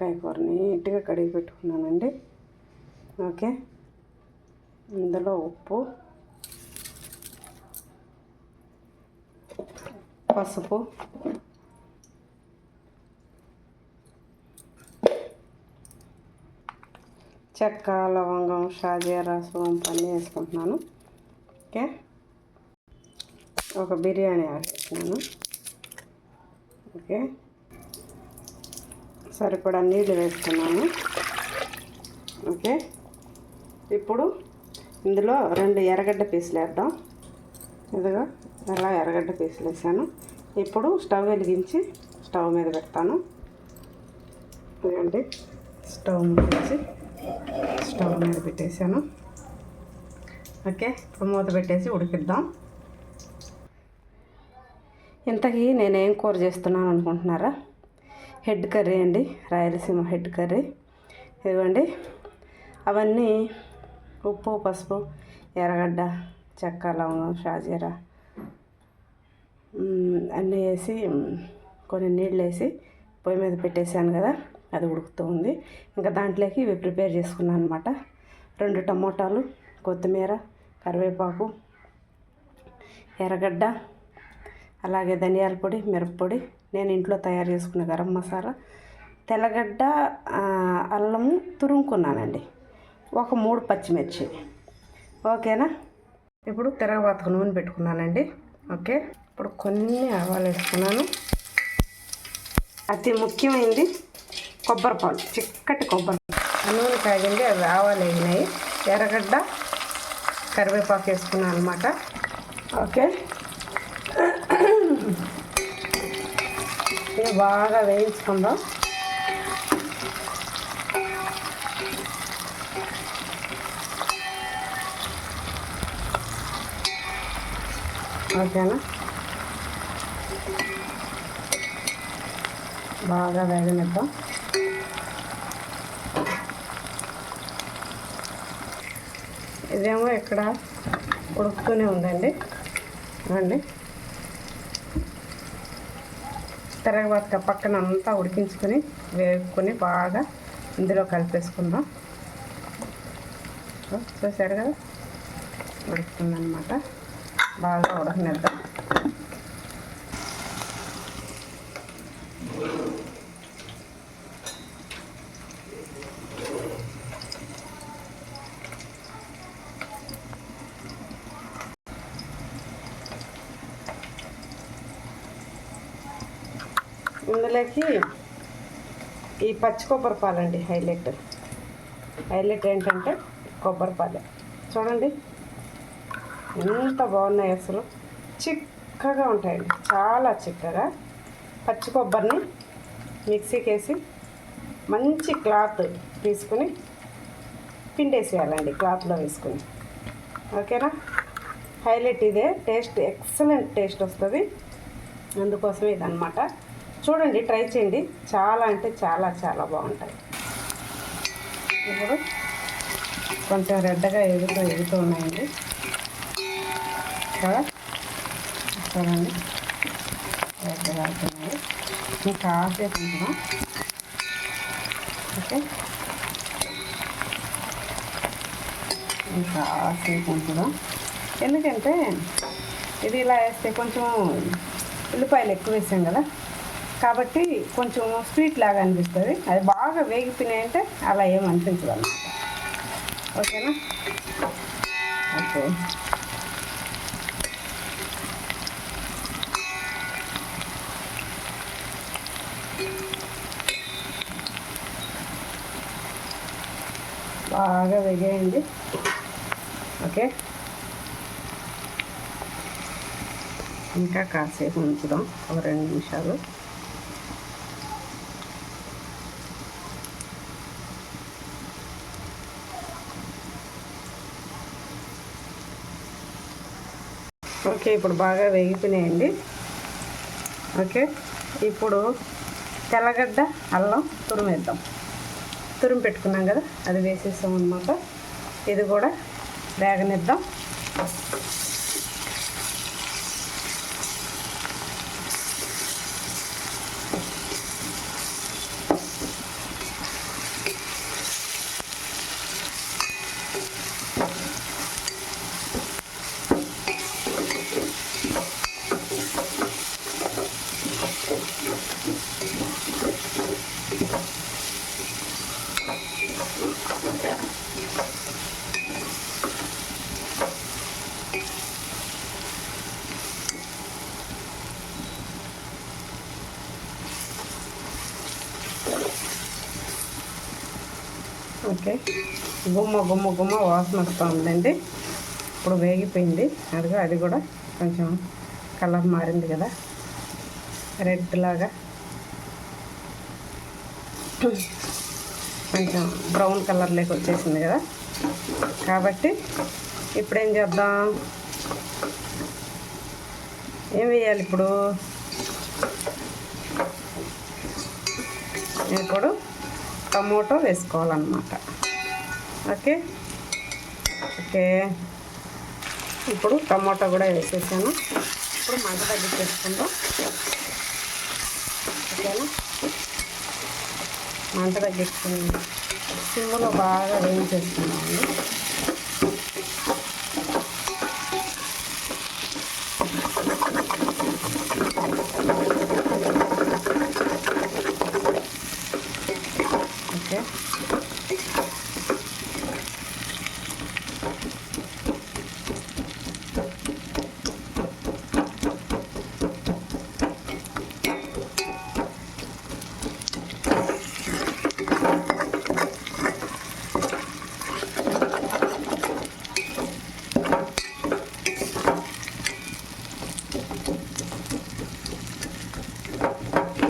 తలకాయ కూర నీట్గా కడిగి పెట్టుకున్నానండి. ఓకే? ఇందులో ఉప్పు పసుపు చెక్క లవంగం షాజీరా సోంపు అన్నీ వేసుకుంటున్నాను. ఓకే? ఒక బిర్యానీ వేసుకున్నాను ఓకే? సరిపడా నీళ్ళు వేసుకున్నాను ఓకే. ఇప్పుడు ఇందులో రెండు ఎర్రగడ్డ పీసులు వేద్దాం. ఇదిగా ఇలా ఎర్రగడ్డ పీసులు వేసాను. ఇప్పుడు స్టవ్ వెలిగించి స్టవ్ మీద పెడతాను. ఇదండి స్టవ్ ముట్టించి స్టవ్ మీద పెట్టేశాను. ఓకే ఇప్పుడు మూత పెట్టేసి ఉడికిద్దాం. ఇంతకీ నేనేం కూర చేస్తున్నాను అనుకుంటున్నారా? హెడ్ కర్రీ అండి రాయలసీమ హెడ్ కర్రీ. ఇదిగోండి అవన్నీ ఉప్పు పసుపు ఎర్రగడ్డ చెక్క లవంగం షాజీరా అన్నీ వేసి కొన్ని నీళ్ళు వేసి పొయ్యి మీద పెట్టేశాను కదా అది ఉడుకుతూ ఉంది. ఇంకా దాంట్లోకి ఇవి ప్రిపేర్ చేసుకున్నాను అనమాట రెండు టమోటాలు కొత్తిమీర కరివేపాకు ఎర్రగడ్డ అలాగే ధనియాల పొడి మిరప్పొడి నేను ఇంట్లో తయారు చేసుకున్న గరం మసాలా తెల్లగడ్డ అల్లము తురుముకున్నానండి. ఒక మూడు పచ్చిమిర్చి. ఓకేనా? ఇప్పుడు తిరగబాతకు నూనె పెట్టుకున్నానండి. ఓకే? ఇప్పుడు కొన్ని ఆవాలు వేసుకున్నాను. అతి ముఖ్యమైనది కొబ్బరి పాలు చిక్కటి కొబ్బరి నూనె కాగింది అవి ఆవాలు వేగినాయి. ఎర్రగడ్డ కరివేపాకు వేసుకున్నాను అనమాట ఓకే? ఇది బాగా వేయించుకుందాం. ఓకేనా? బాగా వేగనిద్దాం. ఇదేమో ఇక్కడ ఉడుకుతూనే ఉందండి. అండి. తర్వాత పక్కన అంతా ఉడికించుకొని వేపుకొని బాగా ఇందులో కలిపేసుకుందాం. చూసారు కదా? ఉడుకుతుందన్నమాట. బాగా ఉడకనిద్దాం ఇందులోకి ఈ పచ్చి కొబ్బరి పాలండి హైలైట్. హైలైట్ ఏంటంటే కొబ్బరి పాలే. చూడండి ఎంత బాగున్నాయి అసలు. చిక్కగా ఉంటాయండి చాలా చిక్కగా. పచ్చి కొబ్బరిని మిక్సీకి వేసి మంచి క్లాత్ తీసుకుని పిండేసేయాలండి క్లాత్లో వేసుకుని. ఓకేనా? హైలైట్ ఇదే టేస్ట్ ఎక్సలెంట్ టేస్ట్ వస్తుంది. అందుకోసమే ఇదనమాట చూడండి ట్రై చేయండి. చాలా అంటే చాలా చాలా బాగుంటాయి. ఇప్పుడు కొంచెం రెడ్డగా ఎగుతూ ఎగుతూ ఉన్నాయండి. కదా? చూడండి. రెడ్డగా అవుతున్నాయి ఇంకా కాసేపు ఉంటున్నాం ఓకే? ఇంకా కాసేపు ఎందుకంటే ఇది ఇలా వేస్తే కొంచెం ఉల్లిపాయలు ఎక్కువ వేసాం కదా? కాబట్టి కొంచెం స్వీట్ లాగా అనిపిస్తుంది. అది బాగా వేగిపోయినాయి అంటే అలా ఏం అనిపించదు అన్నమాట. ఓకేనా? ఓకే. బాగా వేగేయండి. ఓకే. ఇంకా కాసేపు ఉంచుదాం. ఒక రెండు నిమిషాలు. ఓకే ఇప్పుడు బాగా వేగిపోయినాయండి. ఓకే ఇప్పుడు తెల్లగడ్డ అల్లం తురిమేద్దాం. తురిమి పెట్టుకున్నాం కదా అది వేసేస్తాం అనమాట ఇది కూడా వేగనిద్దాం. ఓకే గుమ్మ గుమ్మ గుమ్మ వాసన వస్తూ ఉందండి ఇప్పుడు వేగిపోయింది. అదిగో అది కూడా కొంచెం కలర్ మారింది కదా. రెడ్ లాగా. కొంచెం బ్రౌన్ కలర్లోకి వచ్చేసింది కదా. కాబట్టి ఇప్పుడు ఏం చేద్దాం? ఏం వేయాలి ఇప్పుడు? ఇప్పుడు టమోటో వేసుకోవాలన్నమాట. ఓకే? ఓకే. ఇప్పుడు టమోటా కూడా వేసేసాను. ఇప్పుడు మంట తగ్గించేసుకుందాం. ఓకేనా? మంట తగ్గించుకుని సిమ్లో బాగా వేయించేసుకున్నామండి ఓకే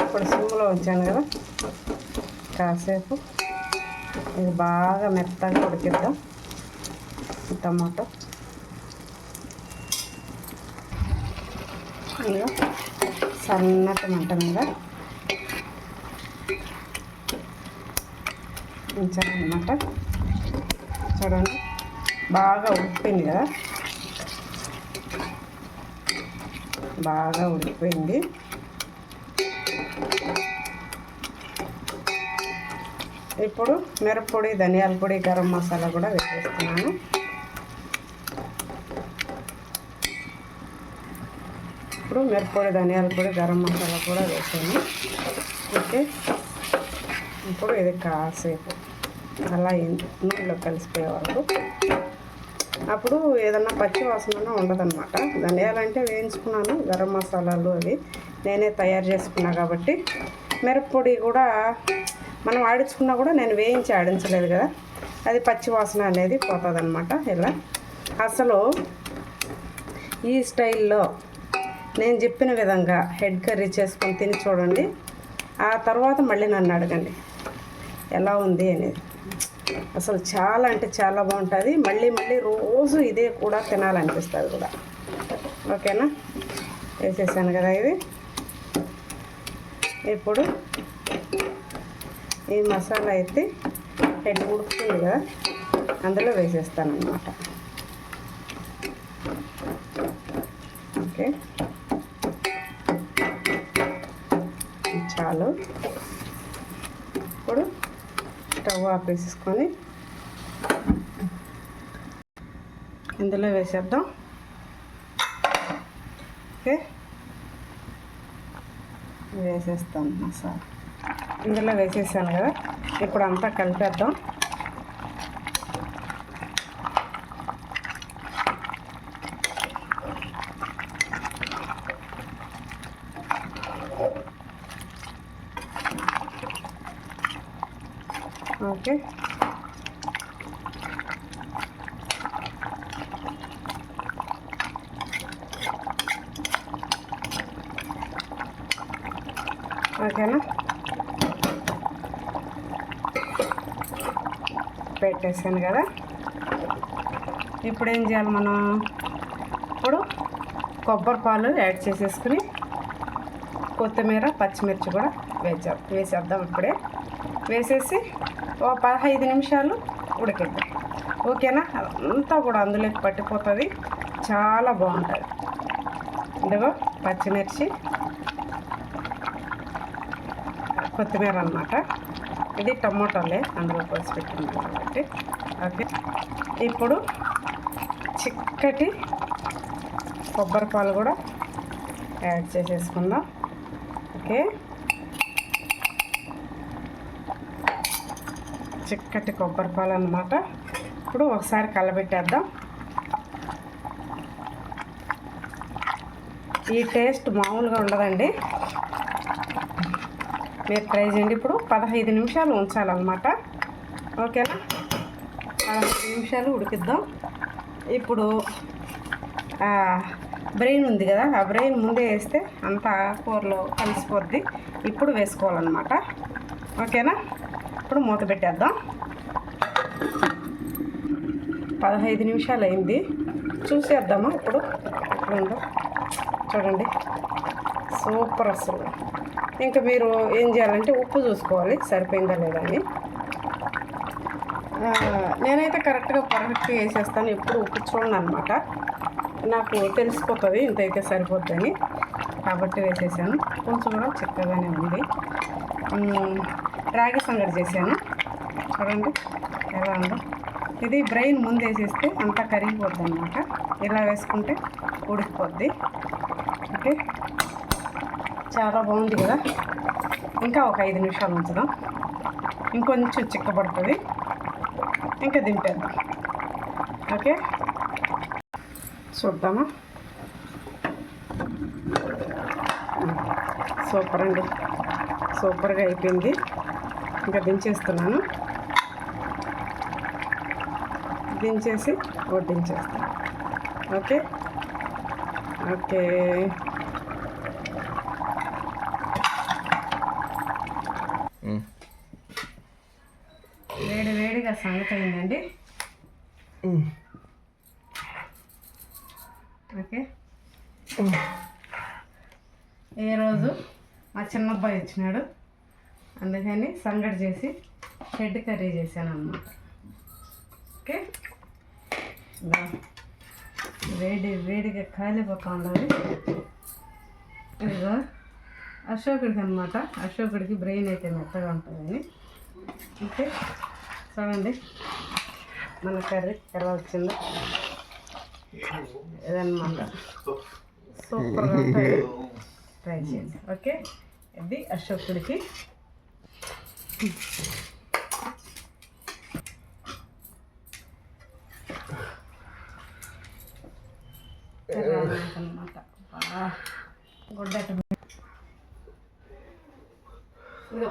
ఇప్పుడు సిమ్లో ఉంచాను కదా. కాసేపు ఇది బాగా మెత్తగా ఉడికిద్దాం. టమాటో. ఇదిగో సన్నటి మంట మీద. ఉంచాలన్నమాట చూడండి బాగా ఉడికిపోయింది కదా. బాగా ఉడికిపోయింది. ఇప్పుడు మిరప్పొడి ధనియాల పొడి గరం మసాలా కూడా వేసేస్తున్నాను. ఇప్పుడు మిరప్పొడి ధనియాల పొడి గరం మసాలా కూడా వేసాను. ఓకే. ఇప్పుడు ఇది కాసేపు అలా నూనెలో కలిసిపోయే వరకు. అప్పుడు ఏదన్నా పచ్చి వాసన ఉండదన్నమాట. ధనియాలంటే వేయించుకున్నాను గరం మసాలాలు అవి. నేనే తయారు చేసుకున్నా కాబట్టి మిరప్పొడి కూడా మనం ఆడించుకున్నా కూడా నేను వేయించి ఆడించలేదు కదా. అది పచ్చి వాసన అనేది పోతుంది ఇలా. అసలు ఈ స్టైల్లో నేను చెప్పిన విధంగా హెడ్ కర్రీ చేసుకొని తిని చూడండి. ఆ తర్వాత మళ్ళీ నన్ను అడగండి. ఎలా ఉంది అనేది. అసలు చాలా అంటే చాలా బాగుంటుంది. మళ్ళీ మళ్ళీ రోజు ఇదే కూడా తినాలనిపిస్తుంది కూడా. ఓకేనా? వేసేసాను కదా ఇది. ఇప్పుడు ఈ మసాలా అయితే హెడ్ ఉడుకుతుంది కదా అందులో వేసేస్తాను అనమాట ఓకే చాలు. ఇప్పుడు స్టవ్ ఆపేసేసుకొని ఇందులో వేసేద్దాం. ఓకే. వేసేస్తాను మసాలా. ఇందులో వేసేసాను కదా. ఇప్పుడు అంతా కలిపేద్దాం. ఓకే. ఓకేనా? పెట్టేసాను కదా. ఇప్పుడు ఏం చేయాలి మనం? ఇప్పుడు కొబ్బరి పాలు యాడ్ చేసేసుకుని కొత్తిమీర పచ్చిమిర్చి కూడా వేసే వేసేద్దాం ఇప్పుడే. వేసేసి ఓ పదహైదు నిమిషాలు ఉడికిద్దాం. ఓకేనా? అంతా కూడా అందులోకి పట్టిపోతుంది. చాలా బాగుంటుంది. ఇదిగో పచ్చిమిర్చి కొత్తిమీర అన్నమాట. ఇది టమోటాలే అందులో పోసి పెట్టింది కాబట్టి. ఓకే. ఇప్పుడు చిక్కటి కొబ్బరి పాలు కూడా యాడ్ చేసేసుకుందాం. ఓకే. చిక్కటి కొబ్బరి పాలు అన్నమాట. ఇప్పుడు ఒకసారి కలబెట్టేద్దాం. ఈ టేస్ట్ మామూలుగా ఉండదండి. మీరు ట్రై చేయండి. ఇప్పుడు పదహైదు నిమిషాలు ఉంచాలన్నమాట. ఓకేనా? పదహైదు నిమిషాలు ఉడికిద్దాం. ఇప్పుడు బ్రెయిన్ ఉంది కదా ఆ బ్రెయిన్ ముందే వేస్తే అంతా కూరలో కలిసిపోద్ది. ఇప్పుడు వేసుకోవాలన్నమాట. ఓకేనా? ఇప్పుడు మూత పెట్టేద్దాం. పదహైదు నిమిషాలు అయింది. చూసేద్దామా ఇప్పుడు? ఎట్లుందో చూడండి. సూపర్ అసలు. ఇంకా మీరు ఏం చేయాలంటే ఉప్పు చూసుకోవాలి. సరిపోయిందా లేదా అని. నేనైతే కరెక్ట్గా పర్ఫెక్ట్గా వేసేస్తాను. ఎప్పుడు ఉప్పు చూడను అనమాట నాకు తెలిసిపోతుంది ఇంతైతే సరిపోద్దని. కాబట్టి వేసేసాను. పులుసు కూడా చక్కగానే ఉంది. రాగి సంగటి చేశాను. చూడండి ఎలా ఉందో. ఇది బ్రెయిన్ ముందు వేసేస్తే అంతా కరిగిపోద్ది అనమాట ఇలా వేసుకుంటే ఉడికిపోద్ది ఓకే? చాలా బాగుంది కదా? ఇంకా ఒక ఐదు నిమిషాలు ఉంచుదాం. ఇంకొంచెం చిక్కబడుతుంది. ఇంకా దింపేద్దాం. ఓకే? చూద్దామా? సూపర్ అండి. సూపర్గా అయిపోయింది. ఇంకా దించేస్తున్నాను. దించేసి వడ్డించేస్తాను. ఓకే? ఓకే వేడి వేడిగా సంగతి అయిందండి ఓకే. ఏ రోజు మా చిన్నబ్బాయి వచ్చినాడు. అందుకని సంగటి చేసి షెడ్ కర్రీ చేశాను అనమాట ఓకే వేడి వేడిగా కాలిపోతా ఉండాలి ఇదిగో. అశోకుడికి అనమాట అశోకుడికి బ్రెయిన్ అయితే మెత్తగా ఉంటుందని. ఓకే? చూడండి. మన కర్రీ ఎలా వచ్చిందో. ఇదన్నమాట. సూపర్గా ట్రై చేయండి. ఓకే? ఇది అశోకుడికి అనమాట గుడ్డట ఇదిగో.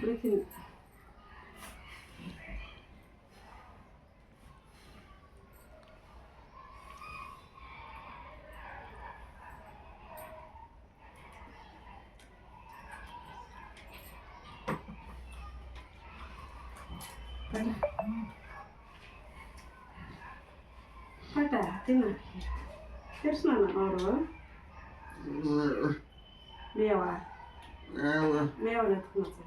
Freaking Pata, ты нахер. Персона, ага. મેવા મેવા નથી